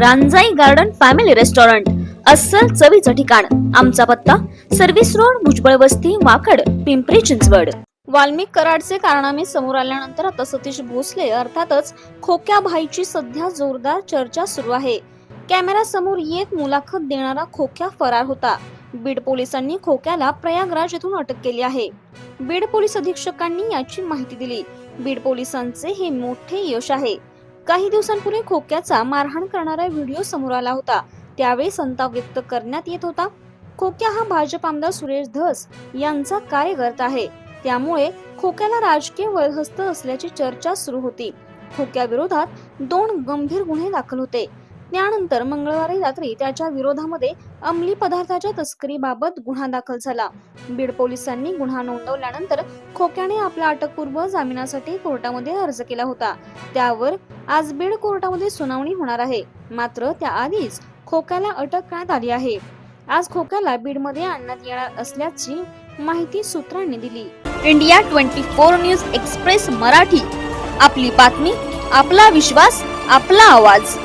रांजाई garden family restaurant अस्सल चवीचं ठिकाण. आमचा पत्ता सर्व्हिस रोड भुजबळ वस्ती वाकड पिंपरी चिंचवड. वाल्मिक कराडचे कारणामे समोर आल्यानंतर आता सतीश भोसले अर्थातच खोक्या भाईची सध्या जोरदार चर्चा सुरू आहे. कॅमेरा समोर येत मुलाखत देणारा खोक्या फरार होता. बीड पोलिसांनी खोक्याला प्रयागराज येथून अटक केली आहे. बीड पोलीस अधीक्षकांनी याची माहिती दिली. बीड पोलिसांचे हे मोठे यश आहे. काही दिवसांपूर्वी खोक्याचा मारहाण करणारा व्हिडिओ समोर आला होता. त्यावेळी संताप व्यक्त करण्यात येत होता. खोक्या हा भाजप आमदार सुरेश धस यांचा कार्यकर्ता आहे. त्यामुळे खोक्याला राजकीय वरहस्त असल्याची चर्चा सुरू होती. खोक्या विरोधात दोन गंभीर गुन्हे दाखल होते. त्यानंतर मंगळवारी रात्री त्याच्या विरोधामध्ये अंमली पदार्थाच्या तस्करीबाबत गुन्हा दाखल झाला. बीड पोलिसांनी गुन्हा नोंदवल्यानंतर खोक्याने आपला अटकपूर्व जामिनासाठी कोर्टामध्ये अर्ज केला होता. त्यावर आज बीड कोर्टामध्ये सुनावणी होणार आहे. मात्र त्याआधीच खोक्याला अटक करण्यात आली आहे. आज खोक्याला बीडमध्ये आणण्यात येणार असल्याची माहिती सूत्रांनी दिली. India twenty four news express Marathi. आपली बातमी आपला विश्वास आपला आवाज.